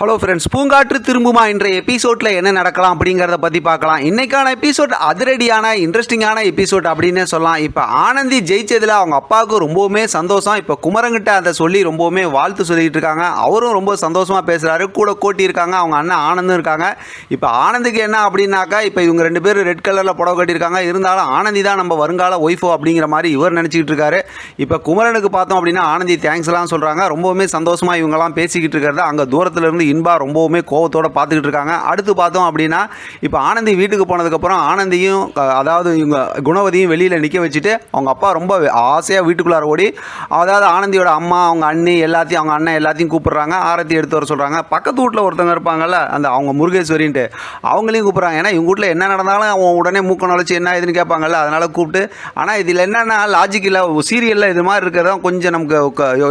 Hello friends பூங்காற்று திரும்புமா இன்றைய எபிசோடில் என்ன நடக்கலாம் அப்படிங்கிறத பற்றி பார்க்கலாம். இன்னைக்கான எபிசோட் அதிரடியான இன்ட்ரெஸ்டிங்கான எபிசோட் அப்படின்னே சொல்லலாம். இப்போ ஆனந்தி ஜெயிச்சதில் அவங்க அப்பாவுக்கு ரொம்பவுமே சந்தோஷம். இப்போ குமரங்கிட்ட அதை சொல்லி ரொம்பவுமே வாழ்த்து சொல்லிட்டு இருக்காங்க. அவரும் ரொம்ப சந்தோஷமாக பேசுகிறாரு கூட கோட்டி இருக்காங்க அவங்க அண்ணன் ஆனந்தும் இருக்காங்க. இப்போ ஆனந்துக்கு என்ன அப்படின்னாக்கா இப்போ இவங்க ரெண்டு பேரும் ரெட் கலரில் புடவை கட்டியிருக்காங்க. இருந்தாலும் ஆனந்தி தான் நம்ம வருங்கால ஒய்ஃபோ அப்படிங்கிற மாதிரி இவர் நினச்சிக்கிட்டு இருக்காரு. இப்போ குமரனுக்கு பார்த்தோம் அப்படின்னா ஆனந்தி தேங்க்ஸ் எல்லாம் சொல்கிறாங்க ரொம்பவுமே சந்தோஷமாக இவங்கெல்லாம் பேசிக்கிட்டு இருக்கிறத அங்கே தூரத்துல இருந்து இன்பா ரொம்பவுமே கோபத்தோடு பார்த்துக்கிட்டு இருக்காங்க. அடுத்து பார்த்தோம் அப்படின்னா இப்போ ஆனந்தி வீட்டுக்கு போனதுக்கப்புறம் ஆனந்தியும் அதாவது இவங்க குணவதியும் வெளியில் நிற்க வச்சுட்டு அவங்க அப்பா ரொம்ப ஆசையாக வீட்டுக்குள்ளார ஓடி அதாவது ஆனந்தியோட அம்மா அவங்க அண்ணி எல்லாத்தையும் அவங்க அண்ணன் எல்லாத்தையும் கூப்பிட்றாங்க. ஆரத்தி எடுத்து வர சொல்கிறாங்க பக்கத்து வீட்டில் ஒருத்தவங்க இருப்பாங்கல்ல அந்த அவங்க முருகேஸ்வரின்ட்டு அவங்களையும் கூப்பிட்றாங்க. ஏன்னா இவங்க வீட்டில் என்ன நடந்தாலும் அவன் உடனே மூக்க நுழைச்சி என்ன இதுன்னு கேட்பாங்கல்ல அதனால் கூப்பிட்டு ஆனால் இதில் என்னென்னா லாஜிக் இல்லை சீரியலில் இது மாதிரி இருக்கிறதான் கொஞ்சம் நமக்கு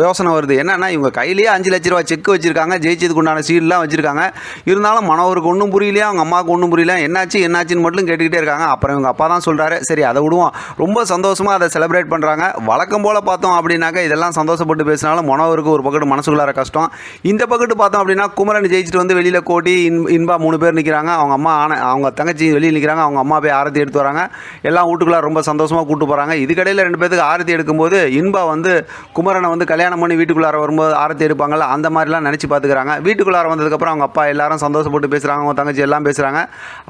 யோசனை வருது. என்னென்னா இவங்க கையிலேயே அஞ்சு லட்ச ரூபா செக் வச்சுருக்காங்க ஜெயிச்சதுக்கு உண்டான சீல்லாம் வச்சிருக்காங்க. இருந்தாலும் மனோருக்கு ஒன்றும் புரியலையா? அவங்க அம்மாவுக்கு ஒன்றும் புரியல என்னாச்சு என்னாச்சுன்னு மட்டும் கேட்டுக்கிட்டே இருக்காங்க. அப்புறம் இவங்க அப்பா தான் சொல்கிறாரு சரி அதை விடுவோம். ரொம்ப சந்தோஷமாக அதை செலிப்ரேட் பண்ணுறாங்க வழக்கம் போல் பார்த்தோம் அப்படின்னாக்கா இதெல்லாம் சந்தோஷப்பட்டு பேசினாலும் மனோருக்கு ஒரு பக்கத்து மனசுக்குள்ளார கஷ்டம். இந்த பக்கத்து பார்த்தோம் அப்படின்னா குமரன் ஜெயிச்சுட்டு வந்து வெளியில் கோட்டி இன் இன்பா மூணு பேர் நிற்கிறாங்க அவங்க அம்மா ஆன அவங்க தங்கச்சி வெளியில் நிற்கிறாங்க அவங்க அம்மா போய் ஆரத்தி எடுத்து வராங்க. எல்லாம் வீட்டுக்குள்ளே ரொம்ப சந்தோஷமாக கூப்பிட்டு போகிறாங்க இதுக்கடையில் ரெண்டு பேத்துக்கு ஆரத்தி எடுக்கும்போது இன்பா வந்து குமரனை வந்து கல்யாணம் பண்ணி வீட்டுக்குள்ளார வரும்போது ஆரத்தி எடுப்பாங்கள்ல அந்த மாதிரிலாம் நினச்சி பார்த்துக்கிறாங்க. வீட்டுக்குள்ளே வீட்டுக்குள்ளார வந்ததுக்கப்புறம் அவங்க அப்பா எல்லாரும் சந்தோஷப்பட்டு பேசுகிறாங்க அவங்க தங்கச்சி எல்லாம் பேசுகிறாங்க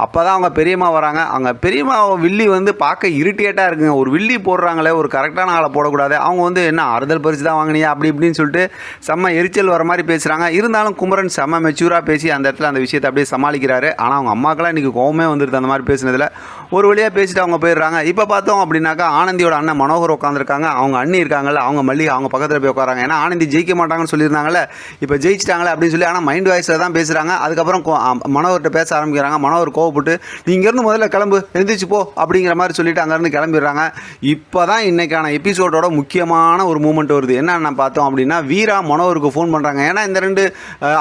அப்போ தான் அவங்க பெரியம்மா வராங்க. அவங்க பெரியம்மா வில்லி வந்து பார்க்க இரிட்டேட்டாக இருக்குங்க. ஒரு வில்லி போடுறாங்களே ஒரு கரெக்டான ஆளை போடக்கூடாது. அவங்க வந்து என்ன அறுதல் பறிச்சு தான் வாங்கினியா? அப்படி இப்படின்னு சொல்லிட்டு செம்ம எரிச்சல் வர மாதிரி பேசுகிறாங்க இருந்தாலும் குமரன் செம்ம மெச்சூராக பேசி அந்த இடத்துல அந்த விஷயத்தை அப்படியே சமாளிக்கிறாரு. ஆனால் அவங்க அம்மாக்கெல்லாம் இன்றைக்கி கோவமே வந்துடுது அந்த மாதிரி பேசினதில். ஒரு வழியாக பேசிட்டு அவங்க போயிடுறாங்க. இப்போ பார்த்தோம் அப்படின்னாக்கா ஆனந்தியோட அண்ணன் மனோகர் உட்காந்துருக்காங்க அவங்க அண்ணி இருக்காங்கல்ல அவங்க மல்லிகை அவங்க பக்கத்தில் போய் உட்காராங்க ஏன்னா ஆனந்தி ஜெயிக்க மாட்டாங்கன்னு சொல்லியிருந்தாங்கல்ல. இப்போ ஜெயிச்சிட்டாங்களே அப்படின்னு சொல்லி ஆனால் மைண்ட் வாய்ஸில் தான் பேசுகிறாங்க அதுக்கப்புறம் கோ- பேச ஆரம்பிக்கிறாங்க. மனோவர் கோவப்பட்டு நீங்கள் இங்கேருந்து முதல்ல கிளம்பு எழுந்திரிச்சு போ அப்படிங்கிற மாதிரி சொல்லிட்டு அங்கேருந்து கிளம்பிடுறாங்க. இப்போ தான் இன்னைக்கான எபிசோடோட முக்கியமான ஒரு மூமெண்ட் வருது. என்னென்ன பார்த்தோம் அப்படின்னா வீரா மனோவருக்கு ஃபோன் பண்ணுறாங்க ஏன்னா இந்த ரெண்டு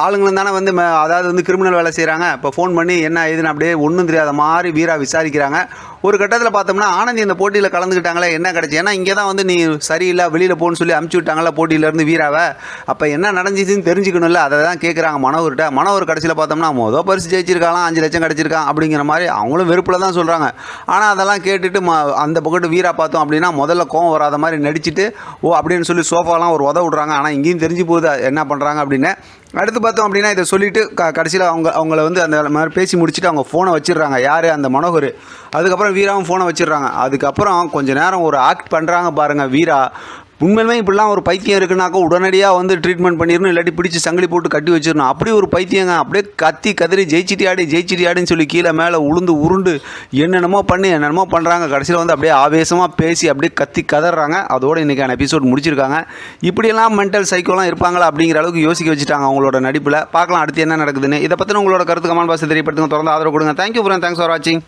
ஆளுங்களும் தானே வந்து ம- அதாவது வந்து கிரிமினல் வேலை செய்கிறாங்க இப்போ ஃபோன் பண்ணி என்ன ஏதுன்னு அப்படியே ஒன்றும் தெரியாத மாதிரி வீரா விசாரிக்கிறாங்க. ஒரு கட்டத்தில் பார்த்தோம்னா ஆனந்தி இந்த போட்டியில் கலந்துக்கிட்டாங்களே என்ன கிடச்சி? ஏன்னா இங்கே தான் வந்து நீ சரியில்லை வெளியில் போகணும்னு சொல்லி அமுச்சு விட்டாங்களா போட்டியிலேருந்து வீராவை. அப்போ என்ன நடந்துச்சுன்னு தெரிஞ்சுக்கணும்ல அதை தான் கேட்குறாங்க மனோவர்கிட்ட மனோவர் கடைசியில் பார்த்தோம்னா மொதல் பரிசு ஜெயிச்சிருக்காலாம் அஞ்சு லட்சம் கிடச்சிருக்கான் அப்படிங்கிற மாதிரி அவங்களும் வெறுப்பில் தான் சொல்கிறாங்க ஆனால் அதெல்லாம் கேட்டுட்டு ம அந்த பக்கத்து வீரா பார்த்தோம் அப்படின்னா முதல்ல கோவம் வராத மாதிரி நடிச்சுட்டு ஓ அப்படின்னு சொல்லி சோஃபாலாம் ஒரு உத விட்றாங்க. ஆனால் இங்கேயும் தெரிஞ்சு போகுது என்ன பண்ணுறாங்க அப்படின்னு. அடுத்து பார்த்தோம் அப்படின்னா இதை சொல்லிட்டு க கடைசியில் அவங்க அவங்கள வந்து அந்த மாதிரி பேசி முடிச்சுட்டு அவங்க ஃபோனை வச்சிடுறாங்க. யார்? அந்த மனோகர். அதுக்கப்புறம் வீராவும் ஃபோனை வச்சிடுறாங்க. அதுக்கப்புறம் கொஞ்ச நேரம் ஒரு ஆக்ட் பண்ணுறாங்க பாருங்கள் வீரா. உண்மையிலுமே இப்படிலாம் ஒரு பைத்தியம் இருக்குனாக்கா உடனடியாக வந்து ட்ரீட்மெண்ட் பண்ணிடணும் இல்லாட்டி பிடிச்சி சங்கிலி போட்டு கட்டி வச்சிடணும். அப்படி ஒரு பைத்தியங்க. அப்படியே கத்தி கதறி ஜெயிச்சிட்டியாடி ஜெயிச்சிட்டியாடின்னு சொல்லி கீழே மேலே உளுந்து உருண்டு என்னென்னமோ பண்ணி என்னென்னமோ பண்ணுறாங்க கடைசியில் வந்து அப்படியே ஆவேசமாக பேசி அப்படியே கத்தி கதறாங்க. அதோட இன்றைக்கான எபிசோட் முடிச்சிருக்காங்க. இப்படியெல்லாம் மென்டல் சைக்கோலாம் இருப்பாங்களா அப்படிங்கிற அளவுக்கு யோசிக்க வச்சுட்டாங்க அவங்களோட நடிப்பில். பார்க்கலாம் அடுத்து என்ன நடக்குதுன்னு. இதை பற்றின உங்களோட கருத்து கமெண்ட் பாக்ஸ் தெரியப்படுத்துங்க. தொடர்ந்து ஆதரவு கொடுங்க. தேங்க்யூ ஃப்ரெண்ட் தேங்க்ஸ் ஃபார் வாட்சிங்